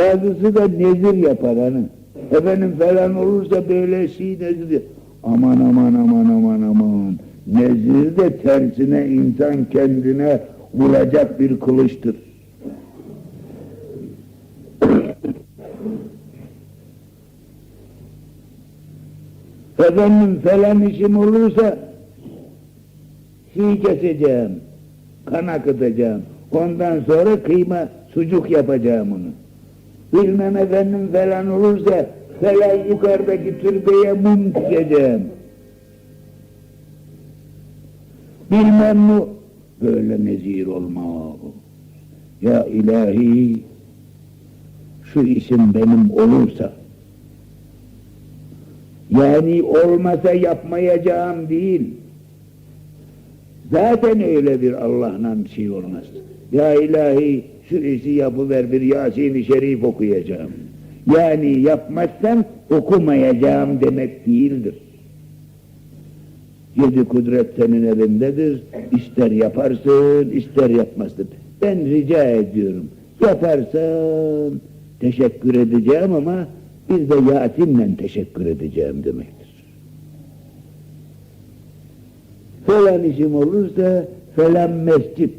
Bazısı da nezir yapar hani. Efendim falan olursa böyle şey nezir. Aman aman aman aman aman. Nezir de tersine insan kendine vuracak bir kılıçtır. Efendim falan işim olursa şey keseceğim, kan akıtacağım. Ondan sonra kıyma, sucuk yapacağım onu. Bilmem efendim falan olursa falan yukarıdaki türbeye mum dikeceğim. Bilmem mu böyle nezir olma. Ya ilahi şu işim benim olursa yani olmasa yapmayacağım değil. Zaten öyle bir Allah'la şey olmaz. Ya ilahi şu işi yapıver bir Yasin-i Şerif okuyacağım. Yani yapmazsam okumayacağım demek değildir. Yedi kudret senin elindedir. İster yaparsın, ister yapmazsın. Ben rica ediyorum. Yaparsan teşekkür edeceğim ama bir de Yasin'le teşekkür edeceğim demektir. Falan işim olursa falan mescit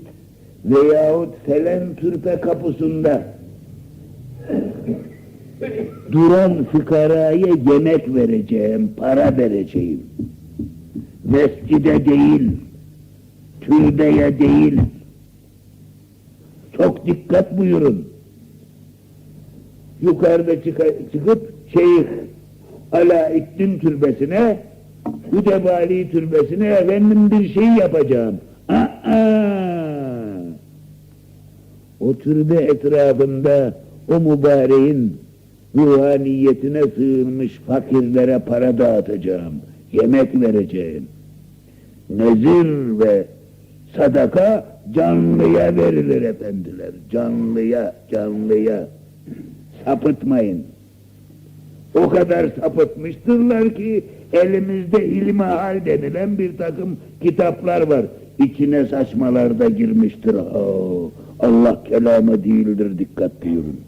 veyahut falan türpe kapısında duran fükaraya yemek vereceğim, para vereceğim. Mescide değil, türbeye değil. Çok dikkat buyurun. Yukarıda çıka- çıkıp Şeyh Alaeddin türbesine, Hüdebali türbesine efendim bir şey yapacağım. Aa! O türbe etrafında o mübareğin ruhaniyetine sığınmış fakirlere para dağıtacağım. Yemek vereceğim. Nezir ve sadaka canlıya verilir efendiler. Canlıya, canlıya. Sapıtmayın. O kadar sapıtmıştırlar ki elimizde ilmihal denilen bir takım kitaplar var. İçine saçmalar da girmiştir. Ha, Allah kelamı değildir dikkat buyurun.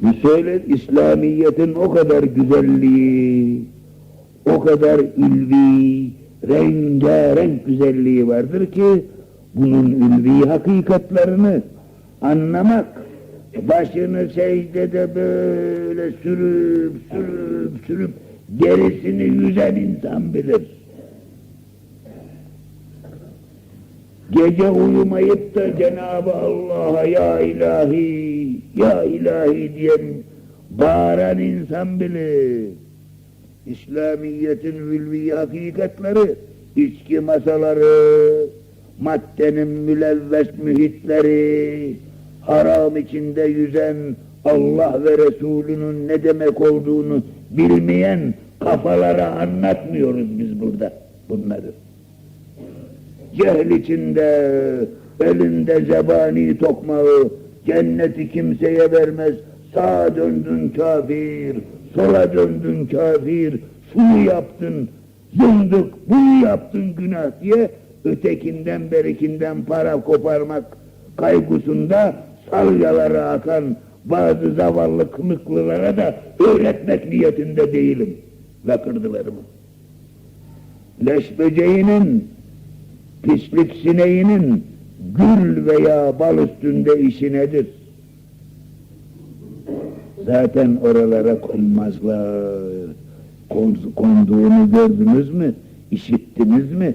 Müseylet İslamiyet'in o kadar güzelliği, o kadar ilvi, rengarenk güzelliği vardır ki bunun ilvi hakikatlerini anlamak, başını secdede böyle sürüp sürüp sürüp gerisini yüzen insan bilir. Gece uyumayıp da Cenab-ı Allah'a ya ilahi, ya ilahi diyen bağıran insan bilir. İslamiyet'in ülvi hakikatleri, içki masaları, maddenin mülevves mühitleri, haram içinde yüzen Allah ve Resulünün ne demek olduğunu bilmeyen kafalara anlatmıyoruz biz burada bunları. Cehl içinde, elinde zebani tokmağı, cenneti kimseye vermez, sağa döndün kafir, sola döndün kafir, şunu yaptın, zındık, bunu yaptın günah diye ötekinden berikinden para koparmak kaygısında salyalara akan bazı zavallı kınıklılara da öğretmek niyetinde değilim. Lakırdılarımı. Leş böceğinin, pislik sineğinin gül veya bal üstünde işi nedir? Zaten oralara konmazlar. Kon, konduğunu gördünüz mü? İşittiniz mi?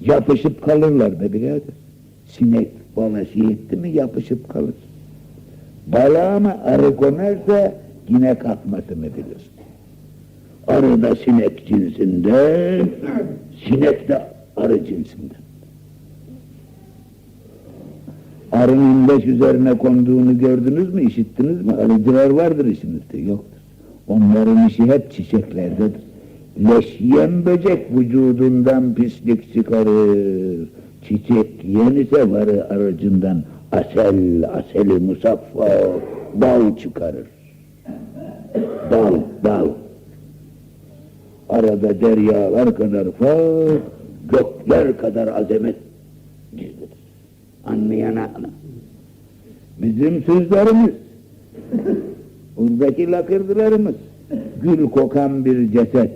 Yapışıp kalırlar be birader. Sinek bala şey mi yapışıp kalır. Bala ama arı konarsa yine kalkmasını bilir. Arı da sinek cinsinden, sinek de arı cinsinden. Arının leş üzerine konduğunu gördünüz mü, işittiniz mi? Arıcılar vardır işinizde, yoktur. Onların işi hep çiçeklerdedir. Leş yiyen böcek vücudundan pislik çıkarır. Çiçek yiyen ise varı aracından asel, aseli musaffa, bal çıkarır. Bal, bal. Arada deryalar kadar fark, gökler kadar azamet gizlidir. Anlayana ana. Bizim sözlerimiz, buradaki lakırdılarımız, gül kokan bir ceset,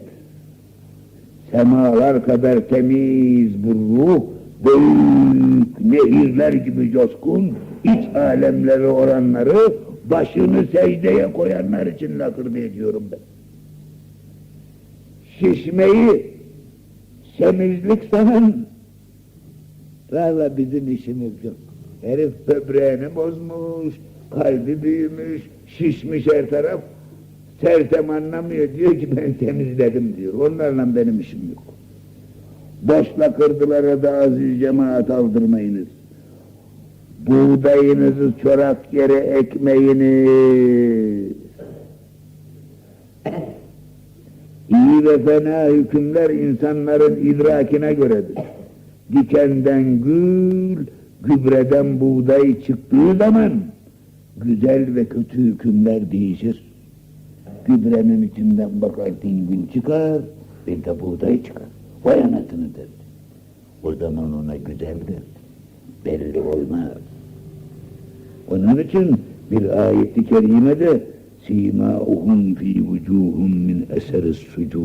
semalar kadar temiz bir ruh, büyük nehirler gibi coşkun, iç alemleri oranları, başını secdeye koyanlar için lakırdı ediyorum ben. Şişmeyi, semizlik sanan, valla bizim işimiz yok. Herif böbreğini bozmuş, kalbi büyümüş, şişmiş her taraf. Sersem anlamıyor, diyor ki ben temizledim diyor. Onlarla benim işim yok. Boşla kırdılara da aziz cemaat aldırmayınız. Buğdayınızı çorak yere ekmeyiniz. İyi ve fena hükümler insanların idrakine göredir. Dikenden gül, gübreden buğday çıktığı zaman güzel ve kötü hükümler değişir. Gübrenin içinden bakarsın gül çıkar, bir de buğday çıkar. Vay anasını derdi. O zaman ona güzel derdi. Belli olmaz. Onun için bir ayet-i kerimede simâuhum fî vücûhum min eseris sucûd.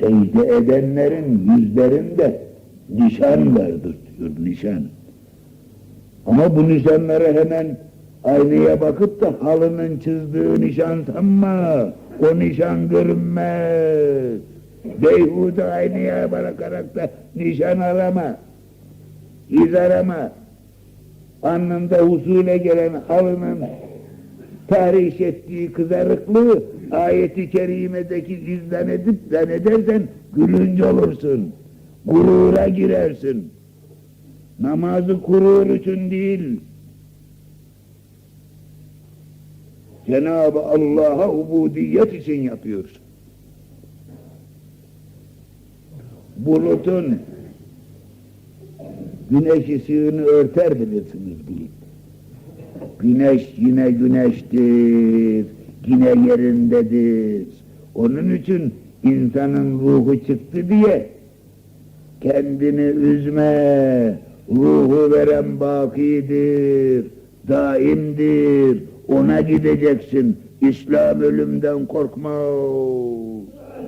Secde edenlerin yüzlerinde nişan vardır diyor, nişan. Ama bu nişanlara hemen aynaya bakıp da halının çizdiği nişan sanma, o nişan görünmez. Beyhude aynaya bakarak da nişan arama. İz arama. Alnında husule gelen halının tahriş ettiği kızarıklığı ayeti kerimedeki yüzden edip zannedersen gülünç olursun. Gurura girersin. Namazı gurur için değil, Cenab-ı Allah'a ubudiyet için yapıyorsun. Bulutun güneş ışığını örter bilirsiniz bilin. Güneş yine güneştir, yine yerindedir. Onun için insanın ruhu çıktı diye kendini üzme, ruhu veren bakidir, daimdir, ona gideceksin. İslam ölümden korkmaz.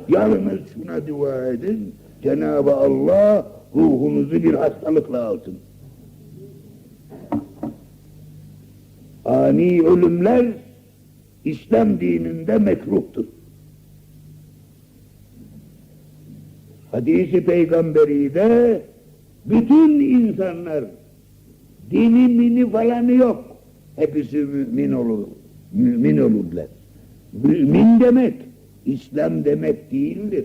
Yalnız şuna dua edin, Cenab-ı Allah ruhunuzu bir hastalıkla alsın. Ani ölümler İslam dininde mekruhtur. Hadis-i peygamberi de bütün insanlar dini mini falanı yok. Hepsi mümin olur. Mümin olurlar. Mümin demek İslam demek değildir.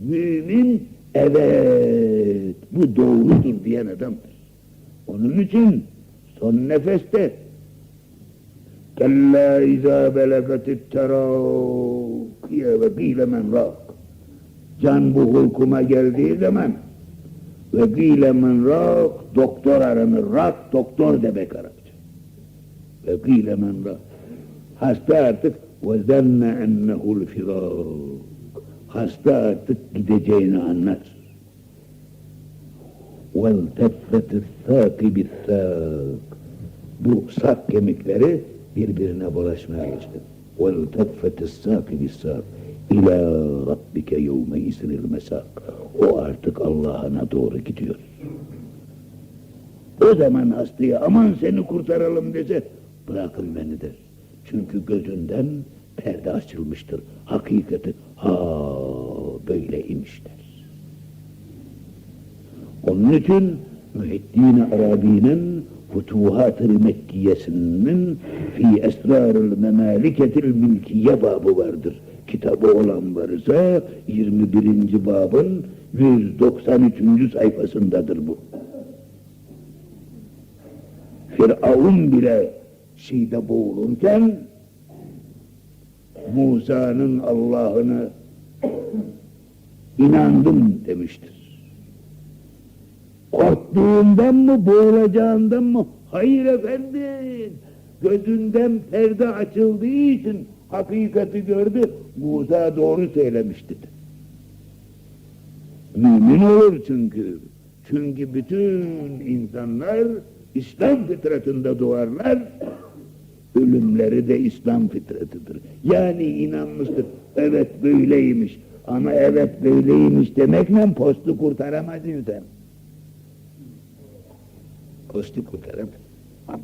Mümin evet bu doğrudur diyen adamdır. Onun için son nefeste Kella izâ belagatit terâkiye ve gîle men rak Can bu hulkuma geldiği zaman ve gîle men rak doktor aranır. Rak doktor demek Arapça. Ve gîle men rak Hasta artık ve zenne ennehul firâk Hasta artık gideceğini anlar. وَالْتَفَّتِ السَّاقِ بِالسَّاقِ Bu sak kemikleri birbirine bulaşmaya geçti. وَالْتَفَّتِ السَّاقِ بِالسَّاقِ İlâ rabbike yevme isinil mesak. O artık Allah'ına doğru gidiyor. O zaman hastaya aman seni kurtaralım dese bırakın beni der. Çünkü gözünden perde açılmıştır. Hakikati ha böyle imişler. Onun için Mühiddin Arabi'nin Futuhat-ı Mekkiyesinin Fi Esrar-ı Memaliketil Mülkiye babı vardır. Kitabı olan varsa 21. babın 193. sayfasındadır bu. Firavun bile şeyde boğulurken Musa'nın Allah'ını inandım demiştir. Korktuğundan mı, boğulacağından mı? Hayır efendim. Gözünden perde açıldığı için Hakikati gördü, Musa doğru söylemiş dedi. Mümin olur çünkü. Çünkü bütün insanlar İslam fıtratında doğarlar. Ölümleri de İslam fıtratıdır. Yani inanmıştır. Evet böyleymiş. Ama evet böyleymiş demekle postu kurtaramaz insan. Postu kurtaramaz.